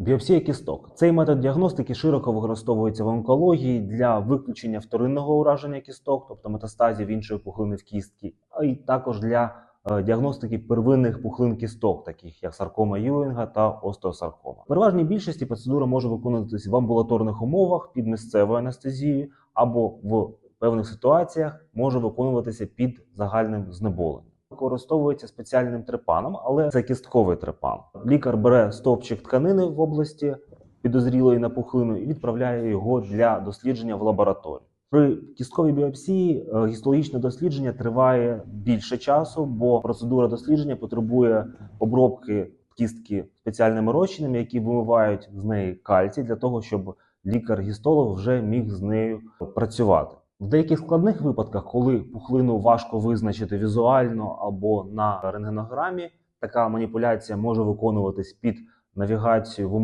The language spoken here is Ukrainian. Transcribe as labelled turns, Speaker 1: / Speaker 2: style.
Speaker 1: Біопсія кісток. Цей метод діагностики широко використовується в онкології для виключення вторинного ураження кісток, тобто метастазів іншої пухлини в кістки, а й також для е, діагностики первинних пухлин кісток, таких як саркома Юінга та остеосаркома. В переважній більшості процедура може виконуватися в амбулаторних умовах під місцевою анестезією або в певних ситуаціях може виконуватися під загальним знеболенням. Використовується спеціальним трепаном, але це кістковий трепан. Лікар бере стовпчик тканини в області підозрілої на пухлину і відправляє його для дослідження в лабораторію. При кістковій біопсії е, гістологічне дослідження триває більше часу, бо процедура дослідження потребує обробки кістки спеціальними розчинами, які вимивають з неї кальцій для того, щоб лікар-гістолог вже міг з нею працювати. В деяких складних випадках, коли пухлину важко визначити візуально або на рентгенограмі, така маніпуляція може виконуватись під навігацію в